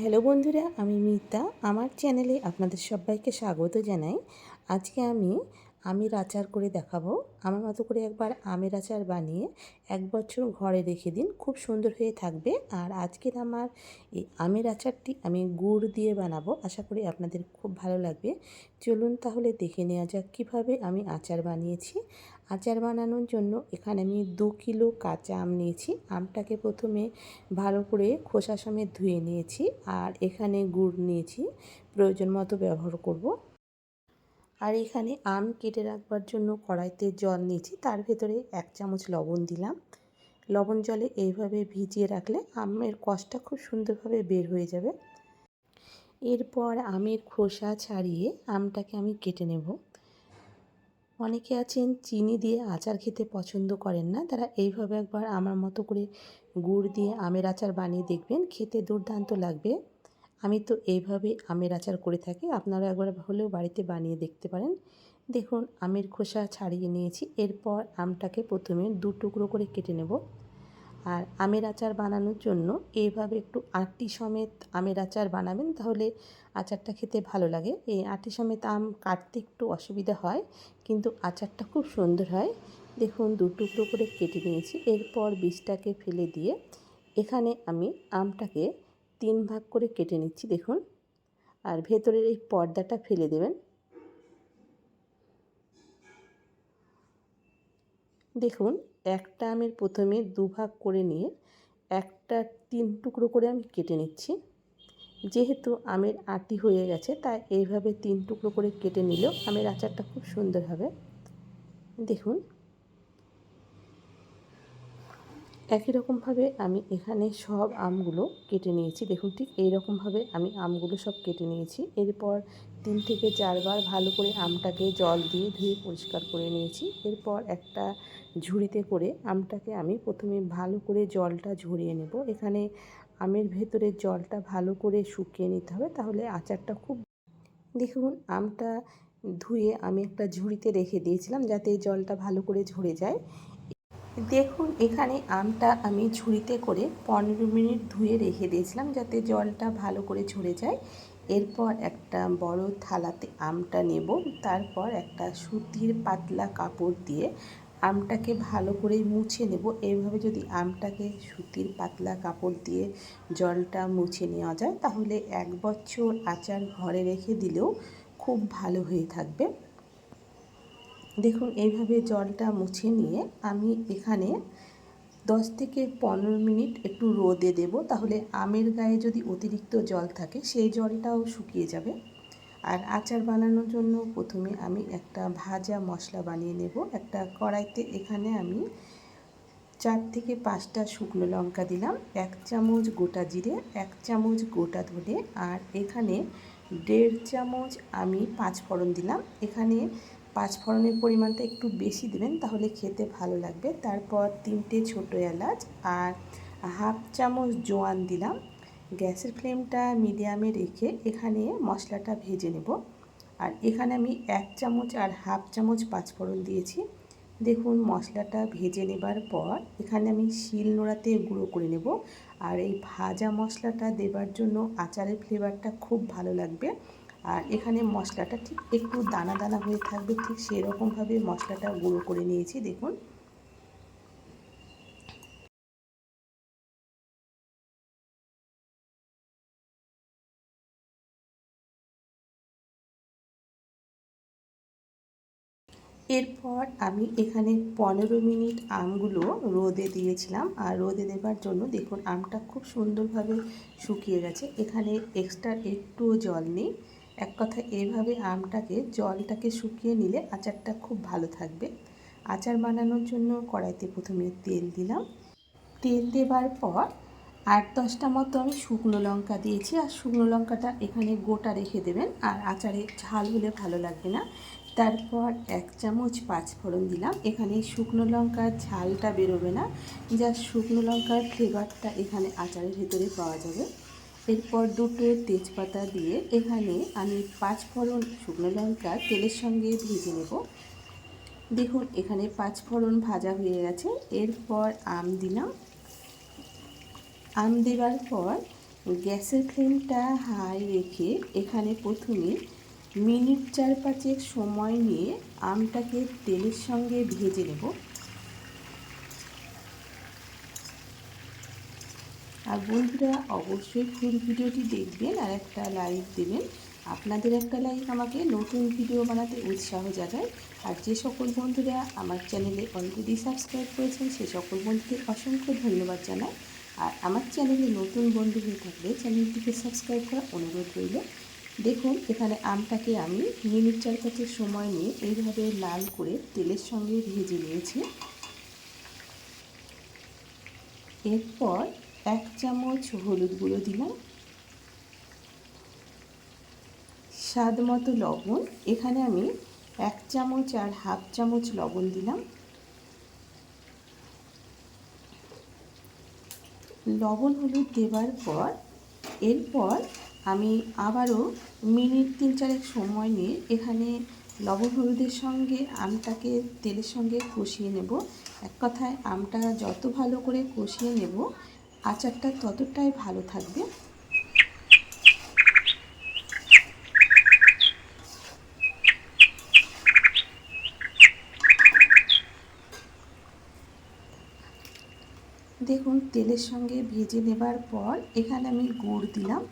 Hello বন্ধুরা আমি মিতা। আমার চ্যানেলে আপনাদের সবাইকে স্বাগত জানাই। আজকে আমি আমের আচার করে দেখাবো। আমার মতো করে একবার আমের আচার বানিয়ে এক বছর ঘরে রেখে দিন, খুব সুন্দর হয়ে থাকবে। আর আজকের আমার এই আমের আচারটি আমি গুড় দিয়ে বানাবো, আশা করি আপনাদের খুব ভালো লাগবে। চলুন তাহলে দেখে নেওয়া যাক কীভাবে আমি আচার বানিয়েছি। আচার বানানোর জন্য এখানে আমি দু কিলো কাঁচা আম নিয়েছি। আমটাকে প্রথমে ভালো করে খোসা সমেত ধুয়ে নিয়েছি। আর এখানে গুড় নিয়েছি। প্রয়োজন মতো ব্যবহার করব। আর এখানে আম কেটে রাখবার জন্য কড়াইতে জল নিয়েছি। তার ভেতরে এক চামচ লবণ দিলাম। লবণ জলে এইভাবে ভিজিয়ে রাখলে আমের কষটা খুব সুন্দরভাবে বের হয়ে যাবে। এরপর আমের খোসা ছাড়িয়ে আমটাকে আমি কেটে নেব। অনেকে আছেন চিনি দিয়ে আচার খেতে পছন্দ করেন না। তারা এইভাবে একবার আমার মতো করে গুড় দিয়ে আমের আচার বানিয়ে দেখবেন। খেতে দুর্দান্ত লাগবে। আমি তো এইভাবে আমের আচার করে থাকি। আপনারা একবার হলেও বাড়িতে বানিয়ে দেখতে পারেন। দেখুন, আমের খোসা ছাড়িয়ে নিয়েছি। এরপর আমটাকে প্রথমে দু টুকরো করে কেটে নেব। আর আমের আচার বানানোর জন্য এইভাবে একটু আটটি সমেত আমের আচার বানাবেন, তাহলে আচারটা খেতে ভালো লাগে। এই আটি সমেত আম কাটতে একটু অসুবিধা হয়, কিন্তু আচারটা খুব সুন্দর হয়। দেখুন, দু টুকরো করে কেটে নিয়েছি। এরপর বীজটাকে ফেলে দিয়ে এখানে আমি আমটাকে তিন ভাগ করে কেটে নিচ্ছি, দেখুন। আর ভেতরের এই পর্দাটা ফেলে দেবেন। দেখুন, একটা আমের প্রথমে দুভাগ করে নিয়ে একটা তিন টুকরো করে আমি কেটে নিচ্ছি। যেহেতু আমের আটি হয়ে গেছে, তাই এইভাবে তিন টুকরো করে কেটে নিলেও আমের আচারটা খুব সুন্দর হবে। দেখুন একই রকমভাবে আমি এখানে সব আমগুলো কেটে নিয়েছি। দেখুন ঠিক এই রকমভাবে আমি আমগুলো সব কেটে নিয়েছি। এরপর তিন থেকে চারবার ভালো করে আমটাকে জল দিয়ে ধুয়ে পরিষ্কার করে নিয়েছি। এরপর একটা ঝুড়িতে করে আমটাকে আমি প্রথমে ভালো করে জলটা ঝরিয়ে নেব। এখানে আমের ভেতরে জলটা ভালো করে শুকিয়ে নিতে হবে, তাহলে আচারটা খুব দেখুন আমটা ধুয়ে আমি একটা ঝুড়িতে রেখে দিয়েছিলাম যাতে জলটা ভালো করে ঝরে যায়। দেখুন, এখানে আমটা আমি ঝুড়িতে করে পনেরো মিনিট ধুয়ে রেখে দিয়েছিলাম যাতে জলটা ভালো করে ঝরে যায়। এরপর একটা বড় থালাতে আমটা নেব। তারপর একটা সুতির পাতলা কাপড় দিয়ে আমটাকে ভালো করে মুছে নেব। এইভাবে যদি আমটাকে সুতির পাতলা কাপড় দিয়ে জলটা মুছে নেওয়া যায়, তাহলে এক বছর আচার ঘরে রেখে দিলেও খুব ভালো হয়ে থাকবে। দেখুন, এইভাবে জলটা মুছে নিয়ে আমি এখানে দশ থেকে পনেরো মিনিট একটু রোদে দেব। তাহলে আমের গায়ে যদি অতিরিক্ত জল থাকে, সেই জলটাও শুকিয়ে যাবে। আর আচার বানানোর জন্য প্রথমে আমি একটা ভাজা মশলা বানিয়ে নেব। একটা কড়াইতে এখানে আমি চার থেকে পাঁচটা শুকনো লঙ্কা দিলাম, এক চামচ গোটা জিরে, এক চামচ গোটা ধনে, আর এখানে দেড় চামচ আমি পাঁচ ফোড়ন দিলাম। এখানে পাঁচ ফোড়নের পরিমাণটা একটু বেশি দেবেন, তাহলে খেতে ভালো লাগবে। তারপর তিনটে ছোটো এলাচ আর হাফ চামচ জোয়ান দিলাম। গ্যাসের ফ্লেমটা মিডিয়ামে রেখে এখানে মশলাটা ভেজে নেব। আর এখানে আমি এক চামচ আর হাফ চামচ পাঁচফোড়ন দিয়েছি। দেখুন, মশলাটা ভেজে নেবার পর এখানে আমি শিল নোড়াতে গুঁড়ো করে নেব। আর এই ভাজা মশলাটা দেবার জন্য আচারের ফ্লেভারটা খুব ভালো লাগবে। আর এখানে মশলাটা ঠিক একটু দানা দানা হয়ে থাকবে, ঠিক সেরকমভাবে মশলাটা গুঁড়ো করে নিয়েছি, দেখুন। এরপর আমি এখানে পনেরো মিনিট আমগুলো রোদে দিয়েছিলাম, আর রোদে দেবার জন্য দেখুন আমটা খুব সুন্দরভাবে শুকিয়ে গেছে। এখানে এক্সট্রা একটুও জল নেই। এক কথা এভাবে আমটাকে, জলটাকে শুকিয়ে নিলে আচারটা খুব ভালো থাকবে। আচার বানানোর জন্য কড়াইতে প্রথমে তেল দিলাম। তেল দেবার পর আট দশটা মতো আমি শুকনো লঙ্কা দিয়েছি। আর শুকনো লঙ্কাটা এখানে গোটা রেখে দেবেন। আর আচারে ঝাল হলে ভালো লাগবে না। তারপর এক চামচ পাঁচ ফোড়ন দিলাম। এখানে শুকনো লঙ্কার ঝালটা বেরোবে না। যা শুকনো লঙ্কার ফ্লেভারটা এখানে আচারের ভেতরে পাওয়া যাবে। এরপর দুটো তেজপাতা দিয়ে এখানে আমি পাঁচ ফোড়ন শুকনো লঙ্কা তেলের সঙ্গে ভেজে নেব। দেখুন, এখানে পাঁচ ফোড়ন ভাজা হয়ে গেছে। এরপর আম দিলাম। আম দেওয়ার পর গ্যাসের ফ্লেমটা হাই রেখে এখানে প্রথমে মিনিট চার পাঁচেক সময় নিয়ে আমটাকে তেলের সঙ্গে ভেজে নেব। আর বন্ধুরা অবশ্যই ফুল ভিডিওটি দেখবেন আর একটা লাইক দেবেন। আপনাদের একটা লাইক আমাকে নতুন ভিডিও বানাতে উৎসাহ জাগায়। আর যে সকল বন্ধুরা আমার চ্যানেলে অলরেডি সাবস্ক্রাইব করেছেন, সে সকল বন্ধুদের অসংখ্য ধন্যবাদ জানাই। আর আমার চ্যানেলে নতুন বন্ধু হয়ে থাকলে চ্যানেলটিকে সাবস্ক্রাইব করা অনুরোধ রইল। দেখুন, এখানে আমটাকে আমি মিনিট চার কাছে সময় নিয়ে এইভাবে লাল করে তেলের সঙ্গে ভেজে নিয়েছি। এরপর এক চামচ হলুদ গুঁড়ো দিলাম। স্বাদ মতো লবণ। এখানে আমি এক চামচ আর হাফ চামচ লবণ দিলাম। লবণ হলুদ দেবার পর, এরপর আমি আবারও মিনিট তিন চারেক সময় নিয়ে এখানে লবণ হলুদের সঙ্গে আমটাকে তেলের সঙ্গে কষিয়ে নেব। এক কথায় আমটা যত ভালো করে কষিয়ে নেব আচারটা ততটাই ভালো থাকবে। দেখুন, তেলের সঙ্গে ভেজে নেবার পর এখানে আমি গুড় দিলাম।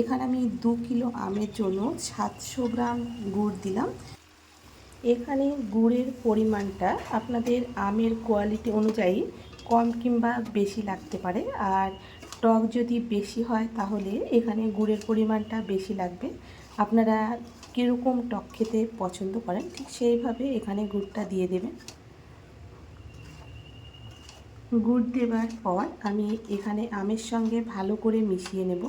এখানে আমি দু কিলো আমের জন্য সাতশো গ্রাম গুড় দিলাম। এখানে গুড়ের পরিমাণটা আপনাদের আমের কোয়ালিটি অনুযায়ী কম কিংবা বেশি লাগতে পারে। আর টক যদি বেশি হয় তাহলে এখানে গুড়ের পরিমাণটা বেশি লাগবে। আপনারা কীরকম টক খেতে পছন্দ করেন, ঠিক সেইভাবে এখানে গুড়টা দিয়ে দেবেন। গুড় দেবার পর আমি এখানে আমের সঙ্গে ভালো করে মিশিয়ে নেব।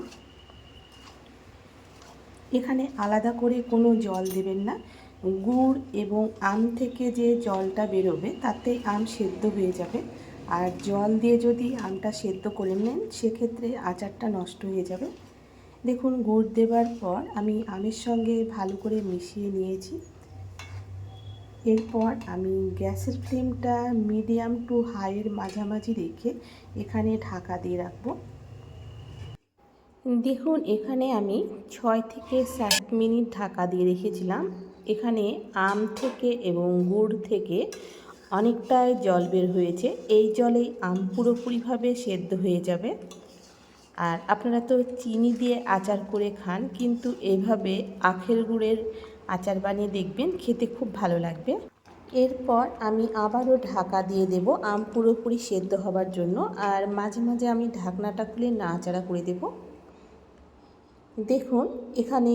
এখানে আলাদা করে কোনো জল দেবেন না। গুড় এবং আম থেকে যে জলটা বেরোবে তাতে আম সেদ্ধ হয়ে যাবে। আর জল দিয়ে যদি আমটা সেদ্ধ করে নেন, সেক্ষেত্রে আচারটা নষ্ট হয়ে যাবে। দেখুন, গুড় দেবার পর আমি আমের সঙ্গে ভালো করে মিশিয়ে নিয়েছি। এরপর আমি গ্যাসের ফ্লেমটা মিডিয়াম টু হাইয়ের মাঝামাঝি রেখে এখানে ঢাকা দিয়ে রাখব। দেখুন, এখানে আমি ছয় থেকে সাত মিনিট ঢাকা দিয়ে রেখেছিলাম। এখানে আম থেকে এবং গুড় থেকে অনেকটাই জল বের হয়েছে। এই জলেই আম পুরোপুরিভাবে সেদ্ধ হয়ে যাবে। আর আপনারা তো চিনি দিয়ে আচার করে খান, কিন্তু এভাবে আখের গুড়ের আচার বানিয়ে দেখবেন, খেতে খুব ভালো লাগবে। এরপর আমি আবারও ঢাকা দিয়ে দেব আম পুরোপুরি সেদ্ধ হবার জন্য। আর মাঝে মাঝে আমি ঢাকনাটা খুলে নাড়াচাড়া করে দেব। দেখুন, এখানে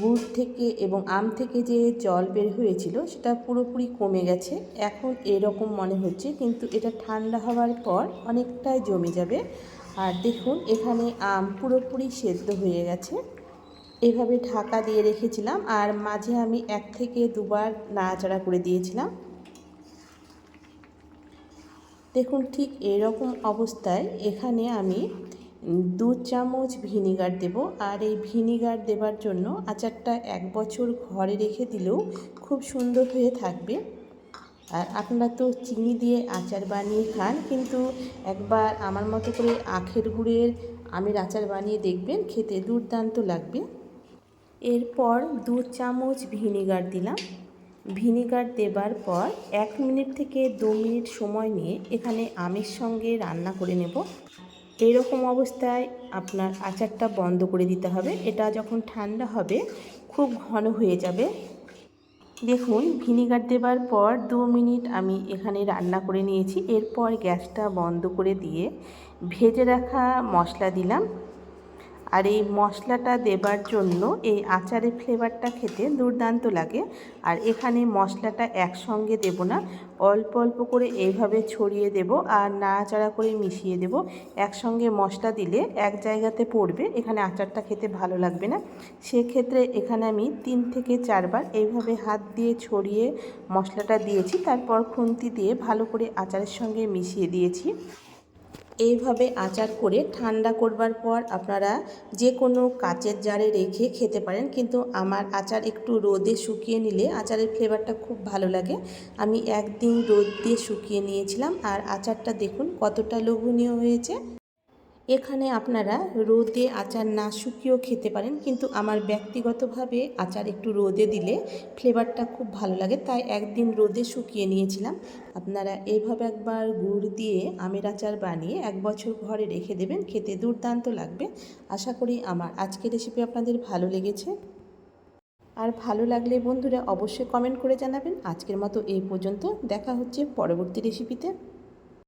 গুড় থেকে এবং আম থেকে যে জল বের হয়েছিল, সেটা পুরোপুরি কমে গেছে। এখন এরকম মনে হচ্ছে, কিন্তু এটা ঠান্ডা হওয়ার পর অনেকটাই জমে যাবে। আর দেখুন, এখানে আম পুরোপুরি সেদ্ধ হয়ে গেছে। এভাবে ঢাকা দিয়ে রেখেছিলাম, আর মাঝে আমি এক থেকে দুবার নাড়াচাড়া করে দিয়েছিলাম। দেখুন, ঠিক এরকম অবস্থায় এখানে আমি দু চামচ ভিনিগার দেব। আর এই ভিনিগার দেবার জন্য আচারটা এক বছর ঘরে রেখে দিলেও খুব সুন্দর হয়ে থাকবে। আর আপনারা তো চিনি দিয়ে আচার বানিয়ে খান, কিন্তু একবার আমার মতো করে আখের গুড়ের আমের আচার বানিয়ে দেখবেন, খেতে দুর্দান্ত লাগবে। এরপর দু চামচ ভিনিগার দিলাম। ভিনিগার দেবার পর এক মিনিট থেকে দু মিনিট সময় নিয়ে এখানে আমের সঙ্গে রান্না করে নেব। এরকম অবস্থায় আপনার আচারটা বন্ধ করে দিতে হবে। এটা যখন ঠান্ডা হবে, খুব ঘন হয়ে যাবে। দেখুন, ভিনিগার দেবার পর দু মিনিট আমি এখানে রান্না করে নিয়েছি। এরপর গ্যাসটা বন্ধ করে দিয়ে ভেজে রাখা মশলা দিলাম। আর এই মশলাটা দেবার জন্য এই আচারের ফ্লেভারটা খেতে দুর্দান্ত লাগে। আর এখানে মশলাটা একসঙ্গে দেব না। অল্প অল্প করে এইভাবে ছড়িয়ে দেব আর নাড়াচাড়া করে মিশিয়ে দেব। একসঙ্গে মশলা দিলে এক জায়গাতে পড়বে, এখানে আচারটা খেতে ভালো লাগবে না। সেক্ষেত্রে এখানে আমি তিন থেকে চারবার এইভাবে হাত দিয়ে ছড়িয়ে মশলাটা দিয়েছি, তারপর খুন্তি দিয়ে ভালো করে আচারের সঙ্গে মিশিয়ে দিয়েছি। এইভাবে আচার করে ঠান্ডা করবার পর আপনারা যে কোনো কাচের জারে রেখে খেতে পারেন। কিন্তু আমার আচার একটু রোদে শুকিয়ে নিলে আচারের ফ্লেভারটা খুব ভালো লাগে। আমি একদিন রোদ দিয়ে শুকিয়ে নিয়েছিলাম। আর আচারটা দেখুন কতটা লোভনীয় হয়েছে। এখানে আপনারা রোদে আচার না শুকিয়েও খেতে পারেন, কিন্তু আমার ব্যক্তিগতভাবে আচার একটু রোদে দিলে ফ্লেভারটা খুব ভালো লাগে। তাই একদিন রোদে শুকিয়ে নিয়েছিলাম। আপনারা এইভাবে একবার গুড় দিয়ে আমের আচার বানিয়ে এক বছর ঘরে রেখে দেবেন, খেতে দুর্দান্ত লাগবে। আশা করি আমার আজকের রেসিপি আপনাদের ভালো লেগেছে। আর ভালো লাগলে বন্ধুরা অবশ্যই কমেন্ট করে জানাবেন। আজকের মতো এই পর্যন্ত। দেখা হচ্ছে পরবর্তী রেসিপিতে